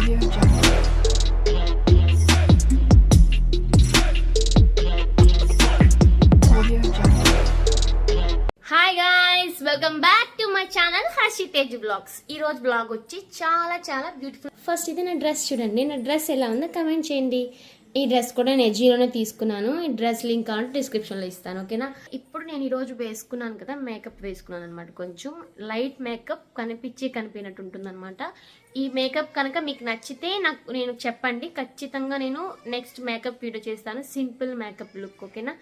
Hi guys welcome back to my channel Harshi Tej blogs ఈ రోజు blog వచ్చి చాలా చాలా బ్యూటిఫుల్ ఫస్ట్ ఇది నా డ్రెస్ చూడండి. నా డ్రెస్ ఎలా ఉందో కమెంట్ చేయండి. ఈ డ్రెస్ కూడా నేను ఎజీలోనే తీసుకున్నాను. ఈ డ్రెస్ లింక్ కావాలంటే డిస్క్రిప్షన్లో ఇస్తాను ఓకేనా? ఇప్పుడు నేను ఈరోజు వేసుకున్నాను కదా మేకప్ వేసుకున్నాను అనమాట కొంచెం. లైట్ మేకప్ కనిపించి కనిపినట్టు ఉంటుంది ఈ మేకప్ కనుక మీకు నచ్చితే నాకు నేను చెప్పండి. ఖచ్చితంగా నేను నెక్స్ట్ మేకప్ వీడియో చేస్తాను. సింపుల్ మేకప్ లుక్ ఓకేనా?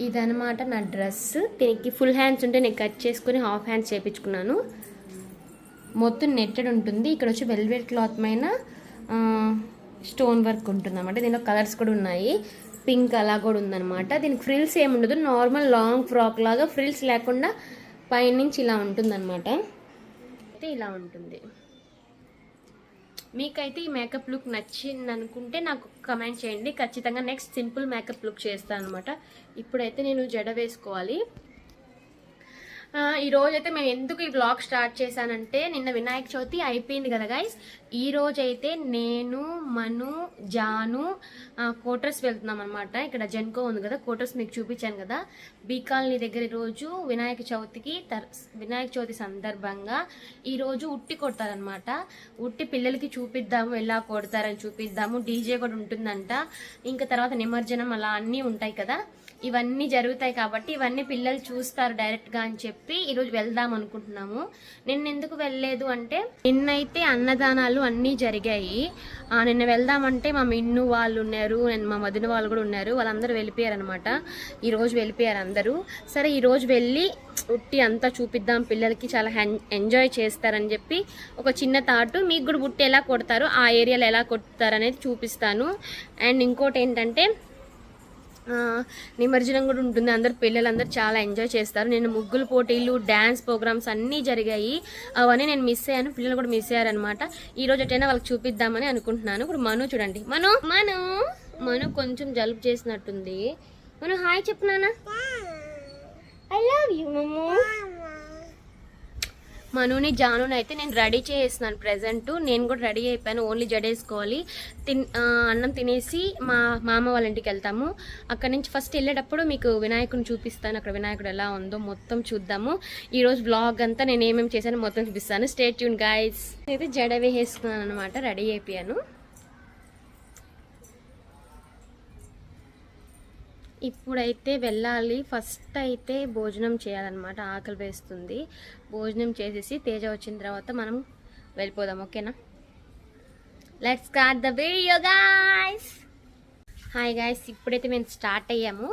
ఇదనమాట నా డ్రెస్. దీనికి ఫుల్ హ్యాండ్స్ ఉంటే నేను కట్ చేసుకుని హాఫ్ హ్యాండ్స్ చేపించుకున్నాను. మొత్తం నెట్టెడ్ ఉంటుంది. ఇక్కడ వచ్చి వెల్వెట్ క్లాత్ పైన స్టోన్ వర్క్ ఉంటుంది అనమాట దీనిలో కలర్స్ కూడా ఉన్నాయి. పింక్ అలా కూడా ఉందన్నమాట. దీనికి ఫ్రిల్స్ ఏమి ఉండదు. నార్మల్ లాంగ్ ఫ్రాక్ లాగా ఫ్రిల్స్ లేకుండా పైనుంచి ఇలా ఉంటుందన్నమాట. అయితే ఇలా ఉంటుంది. మీకైతే ఈ మేకప్ లుక్ నచ్చింది అనుకుంటే నాకు కమెంట్ చేయండి. ఖచ్చితంగా నెక్స్ట్ సింపుల్ మేకప్ లుక్ చేస్తాను అనమాట ఇప్పుడైతే నేను జడ వేసుకోవాలి. ఈ రోజు అయితే మేము ఎందుకు ఈ బ్లాగ్ స్టార్ట్ చేశానంటే నిన్న వినాయక చవితి అయిపోయింది కదా గైస్ ఈ రోజైతే నేను మను జాను కోటర్స్ వెళ్తున్నాం అనమాట ఇక్కడ జెన్కో ఉంది కదా కోటర్స్ మీకు చూపించాను కదా. బీకాలనీ దగ్గర రోజు వినాయక చవితికి తర్ వినాయక చవితి సందర్భంగా ఈరోజు ఉట్టి కొడతారనమాట ఉట్టి పిల్లలకి చూపిద్దాము ఎలా కొడతారని చూపిద్దాము. డీజే కూడా ఉంటుందంట. ఇంకా తర్వాత నిమజ్జనం అలా అన్నీ ఉంటాయి కదా. ఇవన్నీ జరుగుతాయి కాబట్టి ఇవన్నీ పిల్లలు చూస్తారు డైరెక్ట్గా అని చెప్పి ఈరోజు వెళ్దాం అనుకుంటున్నాము. నిన్న ఎందుకు వెళ్ళలేదు అంటే నిన్నైతే అన్నదానాలు అన్నీ జరిగాయి. నిన్న వెళ్దామంటే మా మిన్ను వాళ్ళు ఉన్నారు నేను మా మదిన వాళ్ళు కూడా ఉన్నారు వాళ్ళందరూ వెళ్ళిపోయారు అనమాట వెళ్ళిపోయారు అందరూ. సరే ఈరోజు వెళ్ళి ఉట్టి అంతా చూపిద్దాం పిల్లలకి చాలా ఎంజాయ్ చేస్తారని చెప్పి ఒక చిన్న తాటు మీకు కూడా బుట్టి ఎలా కొడతారో ఆ ఏరియాలో ఎలా కొడతారు అనేది చూపిస్తాను. అండ్ ఇంకోటి ఏంటంటే నిమజ్జనం కూడా ఉంటుంది. అందరు పిల్లలందరూ చాలా ఎంజాయ్ చేస్తారు. నేను ముగ్గులు పోటీలు డ్యాన్స్ ప్రోగ్రామ్స్ అన్నీ జరిగాయి. అవన్నీ నేను మిస్ అయ్యాను. పిల్లలు కూడా మిస్ అయ్యారనమాట ఈ రోజు ఎటైనా వాళ్ళకి చూపిద్దామని అనుకుంటున్నాను. ఇప్పుడు మను చూడండి. మను మను. మను కొంచెం జలుబు చేసినట్టుంది. మను హాయ్ చెప్పు నాన్న. ఐ లవ్ యూ మమ్ము మనుని జానుని అయితే నేను రెడీ చేస్తున్నాను ప్రజెంట్ నేను కూడా రెడీ అయిపోయాను. ఓన్లీ జడేసుకోవాలి. తిన్ అన్నం తినేసి మా మామ వాళ్ళ ఇంటికి వెళ్తాము. అక్కడ నుంచి ఫస్ట్ వెళ్ళేటప్పుడు మీకు వినాయకుని చూపిస్తాను. అక్కడ వినాయకుడు ఎలా ఉందో మొత్తం చూద్దాము. ఈరోజు బ్లాగ్ అంతా నేను ఏమేమి చేశాను మొత్తం చూపిస్తాను. స్టేట్ ట్యూన్ గాయస్ అయితే జడ వేసేసుకున్నాను అనమాట రెడీ అయిపోయాను. ఇప్పుడైతే వెళ్ళాలి. ఫస్ట్ అయితే భోజనం చేయాలన్నమాట. ఆకలి వేస్తుంది. భోజనం చేసేసి తేజ వచ్చిన తర్వాత మనం వెళ్ళిపోదాం. ఓకేనా? Let's start the video guys hi guys ఇప్పుడైతే మేము స్టార్ట్ అయ్యాము.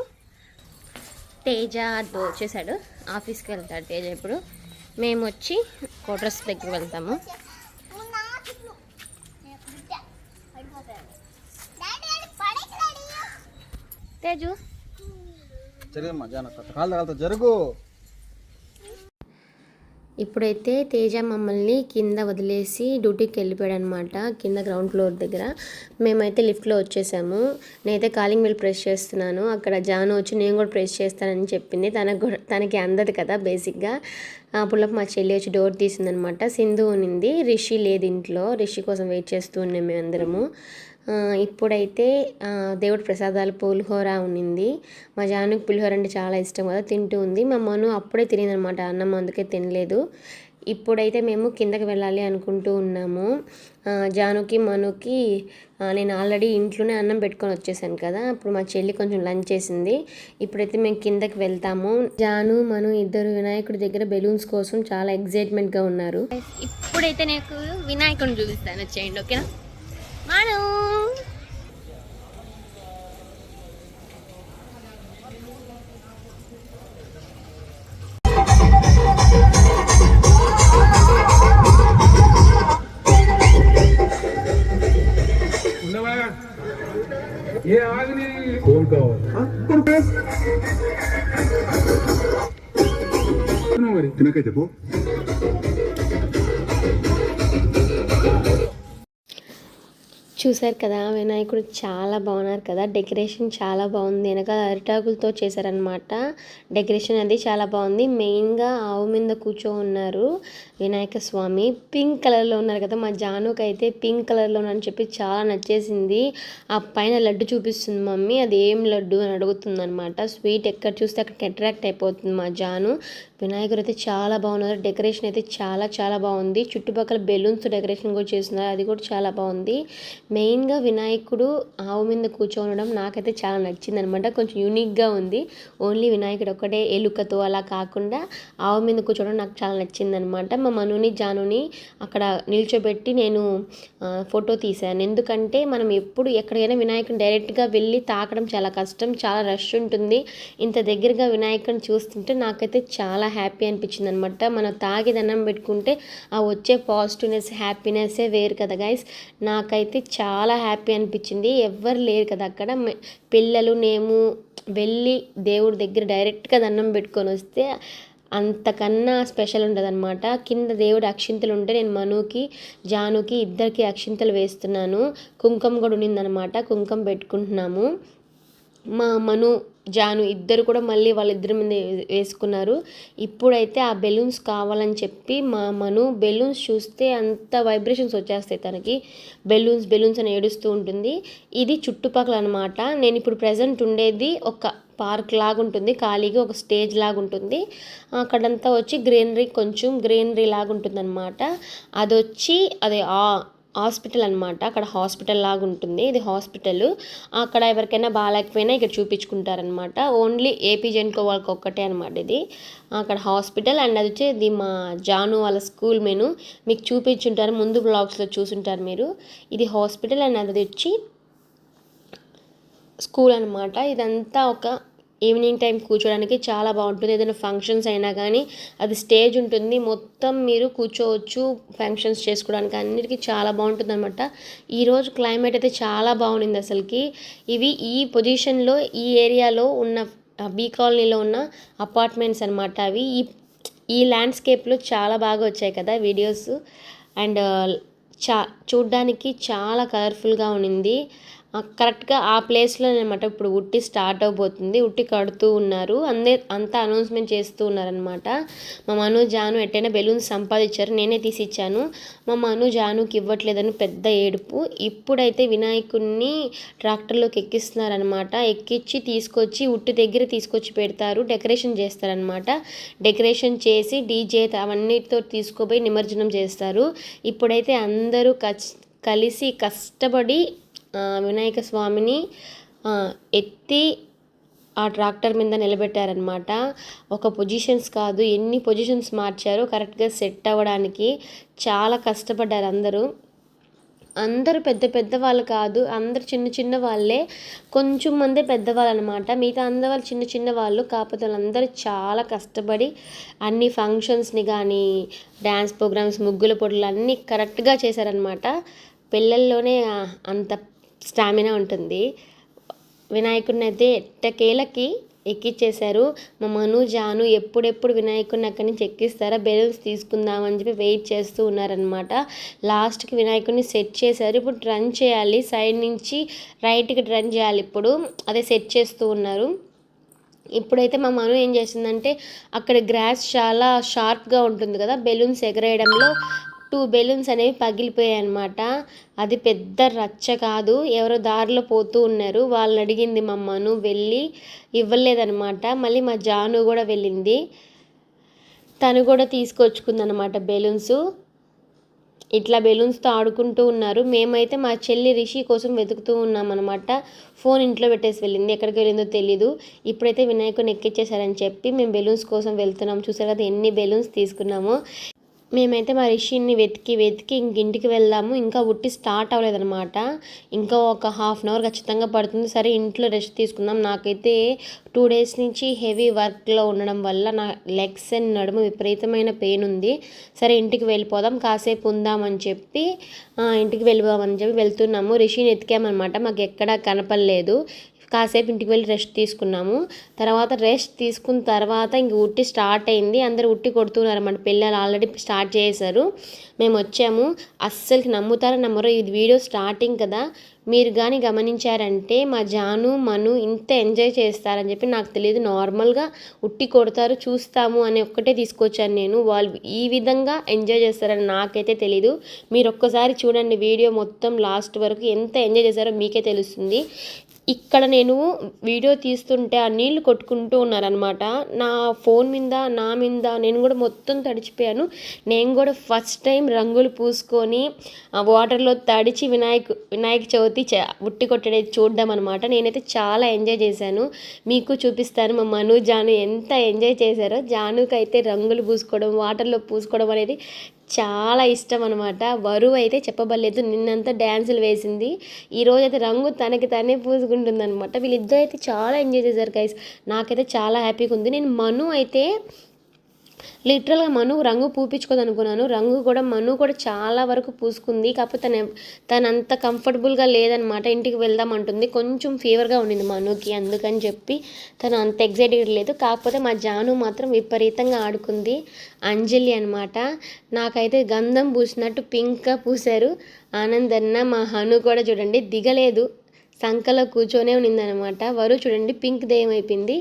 తేజ వచ్చేసాడు. ఆఫీస్కి వెళ్తాడు తేజ ఇప్పుడు. మేము వచ్చి కోటర్స్ దగ్గర వెళ్తాము. తేజు. జరుగు. ఇప్పుడైతే తేజ మమ్మల్ని కింద వదిలేసి డ్యూటీకి వెళ్ళిపోయాడు అనమాట కింద గ్రౌండ్ ఫ్లోర్ దగ్గర. మేమైతే లిఫ్ట్లో వచ్చేసాము. నేనైతే కాలింగ్ బిల్ ప్రెస్ చేస్తున్నాను. అక్కడ జాను వచ్చి నేను కూడా ప్రెస్ చేస్తానని చెప్పింది. తనకు తనకి అందదు కదా బేసిక్గా. అప్పుడు మా చెల్లి వచ్చి డోర్ తీసిందనమాట. సింధు ఉన్నింది రిషి లేదు ఇంట్లో. రిషి కోసం వెయిట్ చేస్తూ ఉన్నాం మేమందరము. ఇప్పుడైతే దేవుడి ప్రసాదాలు పులిహోర ఉన్నింది. మా జానుకి పులిహోర అంటే చాలా ఇష్టం కదా తింటూ ఉంది. మా మను అప్పుడే తినేదనమాట అన్నం అందుకే తినలేదు. ఇప్పుడైతే మేము కిందకి వెళ్ళాలి అనుకుంటూ ఉన్నాము. జానుకి మనుకి నేను ఆల్రెడీ ఇంట్లోనే అన్నం పెట్టుకొని వచ్చేసాను కదా అప్పుడు మా చెల్లి కొంచెం లంచ్ చేసింది. ఇప్పుడైతే మేము కిందకి వెళ్తాము. జాను మను ఇద్దరు వినాయకుడి దగ్గర బెలూన్స్ కోసం చాలా ఎగ్జైట్మెంట్గా ఉన్నారు. ఇప్పుడైతే నాకు వినాయకుడిని చూపిస్తాను వచ్చేయండి ఓకేనా? మను ఉన్నవా ఏ ఆగిని కోల్ కావాలి మరి తినకైతే పో చూశారు కదా వినాయకుడు చాలా బాగున్నారు కదా డెకరేషన్ చాలా బాగుంది. వెనక అరిటాకులతో చేశారనమాట డెకరేషన్ అది చాలా బాగుంది. మెయిన్గా ఆవు మీద కూర్చో ఉన్నారు వినాయక స్వామి. పింక్ కలర్లో ఉన్నారు కదా మా జానుకి అయితే పింక్ కలర్లో అని చెప్పి చాలా నచ్చేసింది. ఆ పైన లడ్డు చూపిస్తుంది మమ్మీ. అది ఏం లడ్డు అని అడుగుతుంది అనమాట స్వీట్ ఎక్కడ చూస్తే అక్కడికి అట్రాక్ట్ అయిపోతుంది మా జాను. వినాయకుడు అయితే చాలా బాగున్నారు. డెకరేషన్ అయితే చాలా చాలా బాగుంది. చుట్టుపక్కల బెలూన్స్ డెకరేషన్ కూడా చేస్తున్నారు. అది కూడా చాలా బాగుంది. మెయిన్గా వినాయకుడు ఆవు మీద కూర్చోనడం నాకైతే చాలా నచ్చింది అనమాట కొంచెం యూనిక్గా ఉంది. ఓన్లీ వినాయకుడు ఒక్కటే ఎలుకతో అలా కాకుండా ఆవు మీద కూర్చోవడం నాకు చాలా నచ్చింది అనమాట మా మనుని జానుని అక్కడ నిల్చోబెట్టి నేను ఫోటో తీశాను. ఎందుకంటే మనం ఎప్పుడు ఎక్కడికైనా వినాయకుని డైరెక్ట్గా వెళ్ళి తాకడం చాలా కష్టం చాలా రష్ ఉంటుంది. ఇంత దగ్గరగా వినాయకుని చూస్తుంటే నాకైతే చాలా హ్యాపీ అనిపించింది అనమాట మనం తాగి దండం పెట్టుకుంటే ఆ వచ్చే పాజిటివ్నెస్ హ్యాపీనెస్సే వేరు కదా గైస్ నాకైతే చాలా హ్యాపీ అనిపించింది. ఎవ్వరు లేరు కదా అక్కడ. పిల్లలు మేము వెళ్ళి దేవుడి దగ్గర డైరెక్ట్గా దండం పెట్టుకొని వస్తే అంతకన్నా స్పెషల్ ఉండదన్నమాట కింద దేవుడు అక్షింతలు ఉంటే నేను మనుకి జానుకి ఇద్దరికి అక్షింతలు వేస్తున్నాను. కుంకుమ కూడా ఉన్నిందనమాట. కుంకుమ పెట్టుకుంటున్నాము. మా మను జాను ఇద్దరు కూడా మళ్ళీ వాళ్ళిద్దరి మీద వేసుకున్నారు. ఇప్పుడైతే ఆ బెలూన్స్ కావాలని చెప్పి మా మను బెలూన్స్ చూస్తే అంత వైబ్రేషన్స్ వచ్చేస్తాయి తనకి. బెలూన్స్ బెలూన్స్ అని ఏడుస్తూ ఉంటుంది. ఇది చుట్టుపక్కల అనమాట నేను ఇప్పుడు ప్రజెంట్ ఉండేది ఒక పార్క్ లాగా ఉంటుంది. ఖాళీగా ఒక స్టేజ్ లాగా ఉంటుంది. అక్కడంతా వచ్చి గ్రీనరీ కొంచెం గ్రీనరీ లాగా ఉంటుంది అనమాట అది వచ్చి అది ఆ హాస్పిటల్ అనమాట అక్కడ హాస్పిటల్ లాగా ఉంటుంది. ఇది హాస్పిటల్. అక్కడ ఎవరికైనా బాగాలేకపోయినా ఇక్కడ చూపించుకుంటారనమాట ఓన్లీ ఏపీ జెన్కో వాళ్ళకి ఒక్కటే అనమాట ఇది. అక్కడ హాస్పిటల్ అండ్ అది వచ్చి ఇది మా జాను వాళ్ళ స్కూల్ మెను. మీకు చూపించుంటారు. ముందు బ్లాగ్స్లో చూసుంటారు మీరు. ఇది హాస్పిటల్ అండ్ అది వచ్చి స్కూల్ అనమాట ఇదంతా ఒక ఈవినింగ్ టైం కూర్చోడానికి చాలా బాగుంటుంది. ఏదైనా ఫంక్షన్స్ అయినా కానీ అది స్టేజ్ ఉంటుంది. మొత్తం మీరు కూర్చోవచ్చు ఫంక్షన్స్ చేసుకోవడానికి. అన్నిటికీ చాలా బాగుంటుంది అనమాట ఈరోజు క్లైమేట్ అయితే చాలా బాగుంది అసలుకి. ఇవి ఈ పొజిషన్లో ఈ ఏరియాలో ఉన్న బీ కాలనీలో ఉన్న అపార్ట్మెంట్స్ అనమాట అవి. ఈ ఈ ల్యాండ్స్కేప్లో చాలా బాగా వచ్చాయి కదా వీడియోస్ అండ్ చా చూడ్డానికి చాలా కలర్ఫుల్గా ఉండింది. కరెక్ట్గా ఆ ప్లేస్లో అనమాట ఇప్పుడు ఉట్టి స్టార్ట్ అవబోతుంది. ఉట్టి కడుతూ ఉన్నారు. అందే అంతా అనౌన్స్మెంట్ చేస్తూ ఉన్నారనమాట మా మను జాను ఎట్టైనా బెలూన్స్ సంపాదించారు. నేనే తీసి ఇచ్చాను మా మను జానుకి ఇవ్వట్లేదని పెద్ద ఏడుపు. ఇప్పుడైతే వినాయకుడిని ట్రాక్టర్లోకి ఎక్కిస్తున్నారనమాట ఎక్కించి తీసుకొచ్చి ఉట్టి దగ్గర తీసుకొచ్చి పెడతారు. డెకరేషన్ చేస్తారనమాట డెకరేషన్ చేసి డీజే అవన్నిటితో తీసుకుపోయి నిమజ్జనం చేస్తారు. ఇప్పుడైతే అందరూ కలిసి కష్టపడి వినాయక స్వామిని ఎత్తి ఆ ట్రాక్టర్ మీద నిలబెట్టారనమాట ఒక పొజిషన్స్ కాదు ఎన్ని పొజిషన్స్ మార్చారో కరెక్ట్గా సెట్ అవ్వడానికి చాలా కష్టపడ్డారు అందరూ. అందరూ పెద్ద పెద్ద వాళ్ళు కాదు అందరు చిన్న చిన్న వాళ్ళే. కొంచెం మందే పెద్దవాళ్ళు అనమాట మిగతా అందరు చిన్న చిన్న వాళ్ళు కాకపోతే వాళ్ళందరూ చాలా కష్టపడి అన్ని ఫంక్షన్స్ని కానీ డ్యాన్స్ ప్రోగ్రామ్స్ ముగ్గుల పొడులు అన్నీ కరెక్ట్గా చేశారనమాట పిల్లల్లోనే అంత స్టామినా ఉంటుంది. వినాయకుడిని అయితే ఎట్టకేలకి ఎక్కిచ్చేశారు. మా మను జాను ఎప్పుడెప్పుడు వినాయకుడిని అక్కడి నుంచి ఎక్కిస్తారా? బెలూన్స్ తీసుకుందామని చెప్పి వెయిట్ చేస్తూ ఉన్నారనమాట లాస్ట్కి వినాయకుడిని సెట్ చేశారు. ఇప్పుడు రన్ చేయాలి. సైడ్ నుంచి రైట్కి రన్ చేయాలి ఇప్పుడు. అదే సెట్ చేస్తూ ఉన్నారు. ఇప్పుడైతే మా మను ఏం చేసిందంటే అక్కడ గ్రాస్ చాలా షార్ప్గా ఉంటుంది కదా? బెలూన్స్ ఎగరేయడంలో టూ బెలూన్స్ అనేవి పగిలిపోయాయి అనమాట అది పెద్ద రచ్చ కాదు. ఎవరో దారిలో పోతూ ఉన్నారు. వాళ్ళని అడిగింది మా మను వెళ్ళి ఇవ్వలేదనమాట మళ్ళీ మా జాను కూడా వెళ్ళింది. తను కూడా తీసుకొచ్చుకుందనమాట బెలూన్స్. ఇట్లా బెలూన్స్తో ఆడుకుంటూ ఉన్నారు. మేమైతే మా చెల్లి రిషి కోసం వెతుకుతూ ఉన్నాం అనమాట ఫోన్ ఇంట్లో పెట్టేసి వెళ్ళింది. ఎక్కడికి వెళ్ళిందో తెలీదు. ఇప్పుడైతే వినాయకుని ఎక్కిచ్చేసారని చెప్పి మేము బెలూన్స్ కోసం వెళ్తున్నాం. చూసారు కదా ఎన్ని బెలూన్స్ తీసుకున్నామో. మేమైతే మా రిషిని వెతికి వెతికి ఇంక ఇంటికి వెళ్దాము ఇంకా ఉట్టి స్టార్ట్ అవ్వలేదన్నమాట. ఇంకా ఒక హాఫ్ అన్ అవర్ ఖచ్చితంగా పడుతుంది. సరే ఇంట్లో రెస్ట్ తీసుకుందాం. నాకైతే టూ డేస్ నుంచి హెవీ వర్క్లో ఉండడం వల్ల నా లెగ్స్ అండ్ నడుము విపరీతమైన పెయిన్ ఉంది. సరే ఇంటికి వెళ్ళిపోదాం. కాసేపు ఉందామని చెప్పి ఇంటికి వెళ్ళిపోదామని చెప్పి వెళ్తున్నాము. రిషిని ఎతికామన్నమాట మాకు ఎక్కడా కనపడలేదు. కాసేపు ఇంటికి వెళ్ళి రెస్ట్ తీసుకున్నాము. తర్వాత రెస్ట్ తీసుకున్న తర్వాత ఇంక ఉట్టి స్టార్ట్ అయింది. అందరూ ఉట్టి కొడుతున్నారు అన్నమాట పిల్లలు ఆల్రెడీ స్టార్ట్ చేశారు. మేము వచ్చాము. అస్సలు నమ్ముతారో నమ్మరో. ఇది వీడియో స్టార్టింగ్ కదా. మీరు కానీ గమనించారంటే మా జాను మను ఇంత ఎంజాయ్ చేస్తారని చెప్పి నాకు తెలియదు. నార్మల్గా ఉట్టి కొడతారు చూస్తాము అని ఒక్కటే తీసుకొచ్చాను నేను. వాళ్ళు ఈ విధంగా ఎంజాయ్ చేస్తారని నాకైతే తెలీదు. మీరు ఒక్కసారి చూడండి వీడియో మొత్తం లాస్ట్ వరకు ఎంత ఎంజాయ్ చేశారో మీకే తెలుస్తుంది. ఇక్కడ నేను వీడియో తీస్తుంటే ఆ నీళ్ళు కొట్టుకుంటూ ఉన్నారనమాట నా ఫోన్ మీద నా మీద నేను కూడా మొత్తం తడిచిపోయాను. నేను కూడా ఫస్ట్ టైం రంగులు పూసుకొని వాటర్లో తడిచి వినాయక వినాయక చవితి చ ఉట్టి కొట్టడే చూడడం అనమాట నేనైతే చాలా ఎంజాయ్ చేశాను. మీకు చూపిస్తాను మా మను జాను ఎంత ఎంజాయ్ చేశారో. జానుకైతే రంగులు పూసుకోవడం వాటర్లో పూసుకోవడం అనేది చాలా ఇష్టం అనమాట బరువు అయితే చెప్పబడలేదు. నిన్నంతా డ్యాన్సులు వేసింది. ఈరోజు అయితే రంగు తనకి తనే పూసుకుంటుంది అనమాట వీళ్ళిద్దరు అయితే చాలా ఎంజాయ్ చేశారు గైస్ నాకైతే చాలా హ్యాపీగా ఉంది. నేను మను అయితే లిటరల్గా మను రంగు పూపించుకోదు అనుకున్నాను రంగు కూడా మను కూడా చాలా వరకు పూసుకుంది. కాకపోతే తన తను అంత కంఫర్టబుల్గా లేదనమాట. ఇంటికి వెళ్దాం అంటుంది. కొంచెం ఫీవర్గా ఉండింది మనుకి అందుకని చెప్పి తను అంత ఎగ్జైటెడ్ లేదు. కాకపోతే మా జాను మాత్రం విపరీతంగా ఆడుకుంది. అంజలి అనమాట. నాకైతే గంధం పూసినట్టు పింక్గా పూసారు ఆనందన్న మా హను కూడా చూడండి. దిగలేదు. సంకలో కూర్చొనే ఉన్నిందనమాట వరు చూడండి పింక్ దేయం అయిపోయింది.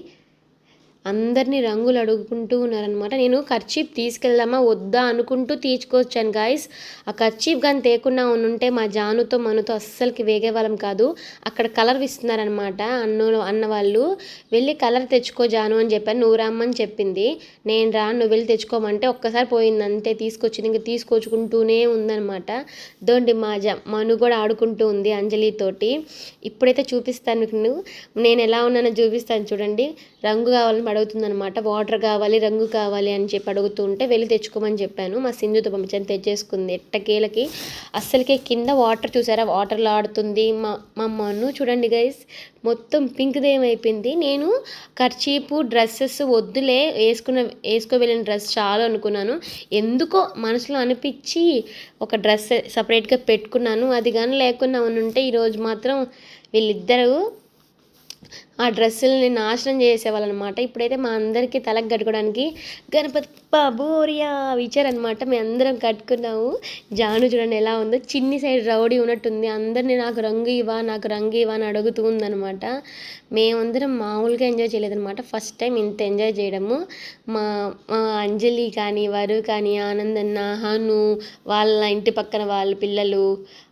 అందరినీ రంగులు అడుగుకుంటూ ఉన్నారనమాట నేను ఖర్చీప్ తీసుకెళ్దామా వద్దా అనుకుంటూ తీసుకొచ్చాను గాయస్. ఆ ఖర్చీప్ కానీ తేకుండా ఉంటే మా జానుతో మనుతో అస్సలకి వేగే వాళ్ళం కాదు. అక్కడ కలర్ ఇస్తున్నారనమాట అన్న అన్న వాళ్ళు వెళ్ళి కలర్ తెచ్చుకో జాను అని చెప్పాను నువ్వు రమ్మని చెప్పింది. నేను రా నువ్వు వెళ్ళి తెచ్చుకోమంటే ఒక్కసారి పోయింది. అంతే తీసుకొచ్చింది. ఇంకా తీసుకొచ్చుకుంటూనే ఉందనమాట దోండి మా జ మను కూడా ఆడుకుంటూ ఉంది అంజలితోటి ఇప్పుడైతే చూపిస్తాను నువ్వు నేను ఎలా ఉన్నానో చూపిస్తాను చూడండి. రంగు కావాలని అడుగుతుందనమాట వాటర్ కావాలి రంగు కావాలి అని చెప్పి అడుగుతూ ఉంటే వెళ్ళి తెచ్చుకోమని చెప్పాను. మా సింధుతో పంపించాను. తెచ్చేసుకుంది. ఎట్టకేలకి అస్సలకే కింద వాటర్ చూసారా? వాటర్లో ఆడుతుంది. మా మా అమ్మను చూడండి గైస్ మొత్తం పింక్ది ఏమైపోయింది. నేను ఖర్చీపు డ్రెస్సెస్ వద్దులే వేసుకున్న వేసుకో వెళ్ళిన డ్రెస్ చాలా అనుకున్నాను. ఎందుకో మనసులో అనిపించి ఒక డ్రెస్ సపరేట్గా పెట్టుకున్నాను. అది కానీ లేకుండా ఉంటే ఈరోజు మాత్రం వీళ్ళిద్దరూ ఆ డ్రెస్సులని నాశనం చేసేవాళ్ళు అనమాట ఇప్పుడైతే మా అందరికీ తలకు కట్టుకోవడానికి గణపతి బోరియా ఇచ్చారనమాట. మేము అందరం కట్టుకున్నాము. జాను చూడండి ఎలా ఉందో. చిన్ని సైడ్ రౌడీ ఉన్నట్టుంది. అందరినీ నాకు రంగు ఇవా నాకు రంగు ఇవా అని అడుగుతూ ఉందనమాట. మేమందరం మామూలుగా ఎంజాయ్ చేయలేదనమాట. ఫస్ట్ టైం ఇంత ఎంజాయ్ చేయడము. మా మా అంజలి కానీ వరు కానీ ఆనందన్న హను వాళ్ళ ఇంటి పక్కన వాళ్ళ పిల్లలు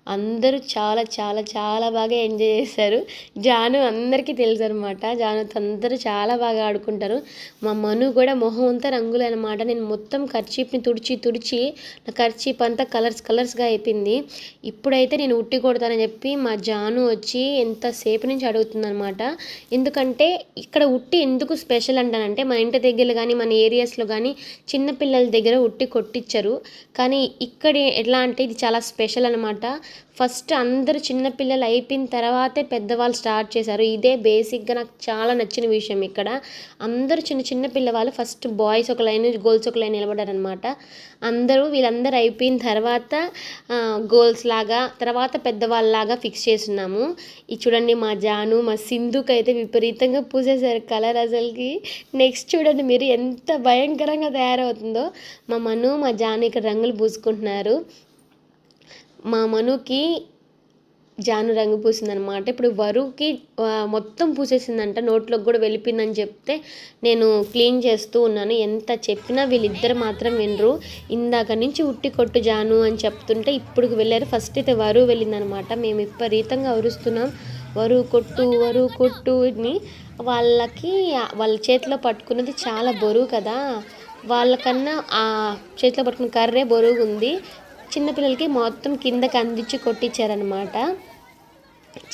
అందరూ చాలా చాలా చాలా బాగా ఎంజాయ్ చేశారు. జాను అందరికీ తెలుసు అనమాట జానుతో అందరూ చాలా బాగా ఆడుకుంటారు. మా మను కూడా మొహం అంతా రంగులు అనమాట నేను మొత్తం ఖర్చీప్ని తుడిచి తుడిచి నా ఖర్చీప్ అంతా కలర్స్ కలర్స్గా అయిపోయింది. ఇప్పుడైతే నేను ఉట్టి కొడతానని చెప్పి మా జాను వచ్చి ఎంతసేపు నుంచి అడుగుతుందనమాట ఎందుకంటే ఇక్కడ ఉట్టి ఎందుకు స్పెషల్ అంటానంటే మన ఇంటి దగ్గర కానీ మన ఏరియాస్లో కానీ చిన్నపిల్లల దగ్గర ఉట్టి కొట్టించరు. కానీ ఇక్కడ ఎట్లా అంటే ఇది చాలా స్పెషల్ అనమాట ఫస్ట్ అందరూ చిన్నపిల్లలు అయిపోయిన తర్వాతే పెద్దవాళ్ళు స్టార్ట్ చేశారు. ఇదే బేసిక్గా నాకు చాలా నచ్చిన విషయం ఇక్కడ. అందరూ చిన్న చిన్న పిల్లవాళ్ళు ఫస్ట్ బాయ్స్ ఒక లైన్ గోల్స్ ఒక లైన్ నిలబడారనమాట అందరూ వీళ్ళందరూ అయిపోయిన తర్వాత గోల్స్ లాగా తర్వాత పెద్దవాళ్ళలాగా ఫిక్స్ చేస్తున్నాము. ఇది చూడండి మా జాను మా సింధుకి అయితే విపరీతంగా పూసేశారు కలర్ అసలుకి. నెక్స్ట్ చూడండి మీరు ఎంత భయంకరంగా తయారవుతుందో. మా మను మా జాను ఇక్కడ రంగులు పూసుకుంటున్నారు. మా మనుకి జాను రంగు పూసిందనమాట ఇప్పుడు వరుకి మొత్తం పూసేసిందంట నోట్లోకి కూడా వెళ్ళిపోయిందని చెప్తే నేను క్లీన్ చేస్తూ ఉన్నాను. ఎంత చెప్పినా వీళ్ళిద్దరు మాత్రం వినరు. ఇందాక నుంచి ఉట్టి కొట్టు జాను అని చెప్తుంటే ఇప్పుడు వెళ్ళారు. ఫస్ట్ అయితే వరు వెళ్ళిందనమాట మేము విపరీతంగా అరుస్తున్నాం. వరు కొట్టు వరు కొట్టుని వాళ్ళకి వాళ్ళ చేతిలో పట్టుకున్నది చాలా బరువు కదా. వాళ్ళకన్నా ఆ చేతిలో పట్టుకున్న కర్రే బరువుగా ఉంది. చిన్నపిల్లలకి మొత్తం కిందకి అందించి కొట్టించారనమాట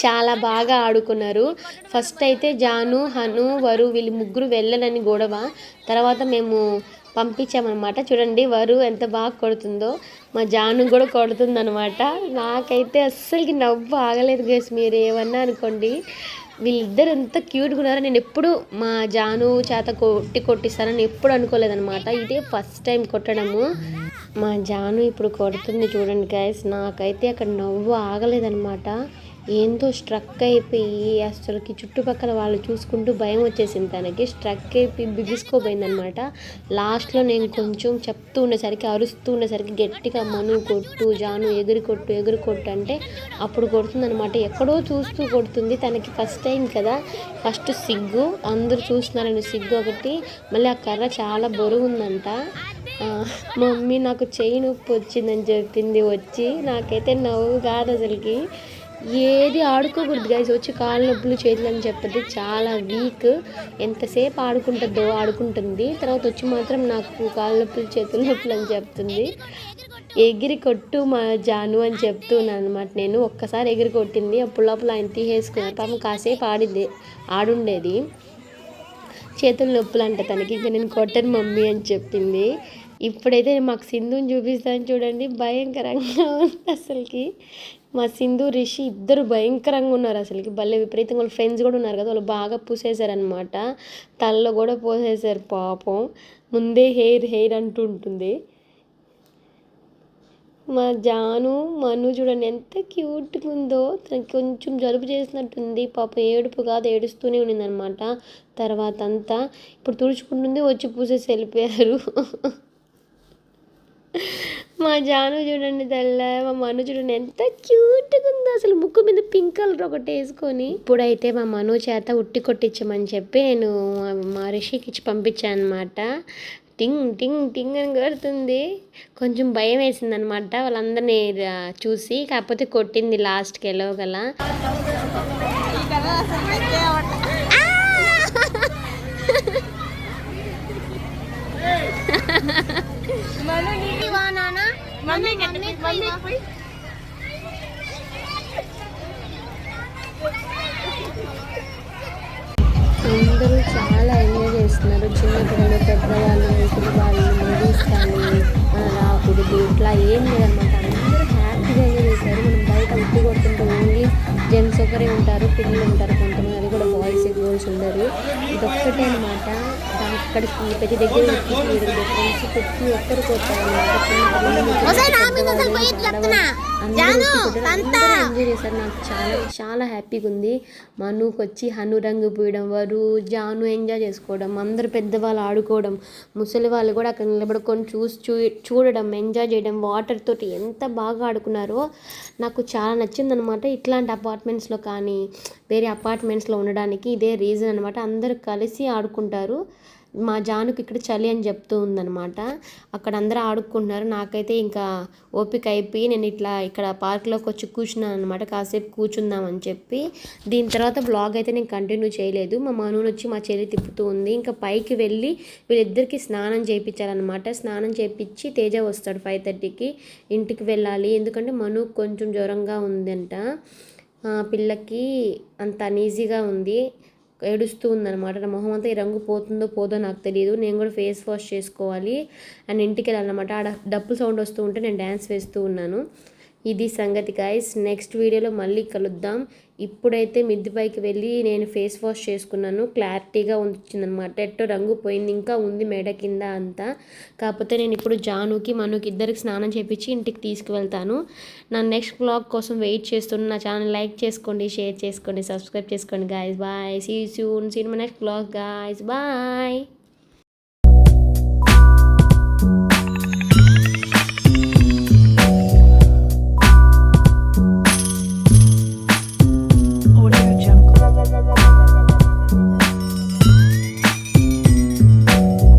చాలా బాగా ఆడుకున్నారు. ఫస్ట్ అయితే జాను హను వరు వీళ్ళు ముగ్గురు వెళ్ళనని గొడవ. తర్వాత మేము పంపించామన్నమాట. చూడండి వరు ఎంత బాగా కొడుతుందో మా జాను కూడా కొడుతుందనమాట నాకైతే అస్సలకి నవ్వు ఆగలేదు గేస్ మీరు ఏమన్నా అనుకోండి. వీళ్ళిద్దరు ఎంత క్యూట్గా ఉన్నారో నేను ఎప్పుడు మా జాను చేత కొట్టి కొట్టిస్తానని ఎప్పుడు అనుకోలేదనమాట ఇదే ఫస్ట్ టైం కొట్టడము. మా జాను ఇప్పుడు కొడుతుంది చూడండి గైస్ నాకైతే అక్కడ నవ్వు ఆగలేదనమాట ఏందో స్ట్రక్ అయిపోయి అసలుకి చుట్టుపక్కల వాళ్ళు చూసుకుంటూ భయం వచ్చేసింది తనకి. స్ట్రక్ అయిపోయి బిగుసుకోపోయిందనమాట లాస్ట్లో నేను కొంచెం చెప్తూ ఉండేసరికి అరుస్తూ ఉండేసరికి గట్టిగా మను కొట్టు జాను ఎగిరి కొట్టు ఎగురి కొట్టు అంటే అప్పుడు కొడుతుందనమాట ఎక్కడో చూస్తూ కొడుతుంది. తనకి ఫస్ట్ టైం కదా. ఫస్ట్ సిగ్గు. అందరూ చూస్తున్నారని సిగ్గు ఒకటి. మళ్ళీ ఆ కర్ర చాలా బరువు ఉందంట మమ్మీ నాకు చెయ్యి నొప్పి వచ్చిందని చెప్పింది. వచ్చి నాకైతే నవ్వు కాదు అసలుకి. ఏది ఆడుకోకూడదు గైస్ వచ్చి కాళ్ళ నొప్పులు చేతులు అని చెప్పదు చాలా వీక్ ఎంతసేపు ఆడుకుంటుందో ఆడుకుంటుంది. తర్వాత వచ్చి మాత్రం నాకు కాళ్ళ నొప్పులు చేతుల నొప్పులు అని చెప్తుంది. ఎగిరి కొట్టు మా జాను అని చెప్తున్నాను అనమాట నేను. ఒక్కసారి ఎగిరి కొట్టింది. అప్పుడు లోపల ఆయన తీసేసుకున్నాను పాపం కాసేపు ఆడింది ఆడుండేది. చేతులు నొప్పులు అంట తనకి. ఇంకా నేను కొట్టను మమ్మీ అని చెప్పింది. ఇప్పుడైతే మాకు సింధుని చూపిస్తాను చూడండి. భయంకరంగా ఉంది అసలుకి. మా సింధు రిషి ఇద్దరు భయంకరంగా ఉన్నారు అసలుకి. భలే విపరీతంగా వాళ్ళ ఫ్రెండ్స్ కూడా ఉన్నారు కదా వాళ్ళు బాగా పూసేశారనమాట తలలో కూడా పోసేశారు పాపం. ముందే హెయిర్ హెయిర్ అంటూ ఉంటుంది. మా జాను మను చూడండి ఎంత క్యూట్గా ఉందో. తనకి కొంచెం జలుబు చేసినట్టుంది. పాపం ఏడుపు కాదు ఏడుస్తూనే ఉన్నింది అనమాట తర్వాత అంతా ఇప్పుడు తుడుచుకుంటుంది వచ్చి పూసేసి వెళ్ళిపోయారు. మా జాను చూడండి తెల్ల మా మను చూడండి ఎంత క్యూట్గా ఉందో. అసలు ముక్కు మీద పింక్ కలర్ ఒకటి వేసుకొని. ఇప్పుడైతే మా మను చేత ఉట్టి కొట్టించమని చెప్పి నేను మా రిషికి ఇచ్చి పంపించాను అనమాట టింగ్ టింగ్ టింగ్ అని కొడుతుంది. కొంచెం భయం వేసింది అనమాట వాళ్ళందరినీ చూసి. కాకపోతే కొట్టింది లాస్ట్కి ఎలవగల అందరూ చాలా ఎంజాయ్ చేస్తున్నారు. చిన్నపిల్లలు పెద్దవాళ్ళు ముసలి వాళ్ళు లేడీస్ కానీ రాకూడదు ఇట్లా ఏం లేదనమాట అందరూ హ్యాపీగా ఎంజాయ్ చేశారు. మనం బయట ఉట్టి కొడుతుంటే ఓన్లీ జెంట్స్ ఒకరే ఉంటారు పిల్లలు ఉంటారు కొంతమంది. అది కూడా బాయ్స్ గర్ల్స్ ఉండరు. ఇదొక్కటే అనమాట అక్కడికి ప్రతి దగ్గర ప్రతి ఒక్కరు కొట్టారు ఎంజాయ్ చేశారు. నాకు చాలా చాలా హ్యాపీగా ఉంది. మనుకి వచ్చి హను రంగు పూయడం వారు జాను ఎంజాయ్ చేసుకోవడం అందరు పెద్దవాళ్ళు ఆడుకోవడం ముసలి వాళ్ళు కూడా అక్కడ నిలబడుకొని చూసి చూ చూడడం ఎంజాయ్ చేయడం వాటర్ తోటి ఎంత బాగా ఆడుకున్నారో నాకు చాలా నచ్చింది అనమాట ఇట్లాంటి అపార్ట్మెంట్స్లో కానీ వేరే అపార్ట్మెంట్స్లో ఉండడానికి ఇదే రీజన్ అనమాట అందరూ కలిసి ఆడుకుంటారు. మా జానుకి ఇక్కడ చలి అని చెప్తూ ఉందనమాట అక్కడ అందరూ ఆడుకుంటున్నారు. నాకైతే ఇంకా ఓపిక అయిపోయి నేను ఇట్లా ఇక్కడ పార్క్లోకి వచ్చి కూర్చున్నాను అనమాట కాసేపు కూర్చుందామని చెప్పి. దీని తర్వాత బ్లాగ్ అయితే నేను కంటిన్యూ చేయలేదు. మా మనూని వచ్చి మా చెల్లి తిప్పుతూ ఉంది. ఇంకా పైకి వెళ్ళి వీళ్ళిద్దరికి స్నానం చేయించాలన్నమాట. స్నానం చేయించి తేజ వస్తాడు ఫైవ్ థర్టీకి ఇంటికి వెళ్ళాలి. ఎందుకంటే మను కొంచెం జ్వరంగా ఉందంట. పిల్లకి అంత అనీజీగా ఉంది. ఏడుస్తూ ఉందన్నమాట. నా మొహం అంతా ఈ రంగు పోతుందో పోదో నాకు తెలియదు నేను కూడా ఫేస్ వాష్ చేసుకోవాలి అండ్ ఇంటికి వెళ్ళాలన్నమాట. ఆడ డప్పు సౌండ్ వస్తూ ఉంటే నేను డ్యాన్స్ వేస్తూ ఉన్నాను. ఇది సంగతి గాయస్ నెక్స్ట్ వీడియోలో మళ్ళీ కలుద్దాం. ఇప్పుడైతే మిద్దిపైకి వెళ్ళి నేను ఫేస్ వాష్ చేసుకున్నాను. క్లారిటీగా వచ్చిందనమాట ఎట్టో రంగు పోయింది. ఇంకా ఉంది మెడ కింద అంతా. కాకపోతే నేను ఇప్పుడు జానుకి మనుకి ఇద్దరికి స్నానం చేపించి ఇంటికి తీసుకువెళ్తాను. నా నెక్స్ట్ బ్లాగ్ కోసం వెయిట్ చేస్తున్న నా ఛానల్ లైక్ చేసుకోండి షేర్ చేసుకోండి సబ్స్క్రైబ్ చేసుకోండి guys bye see soon seen my next blog guys bye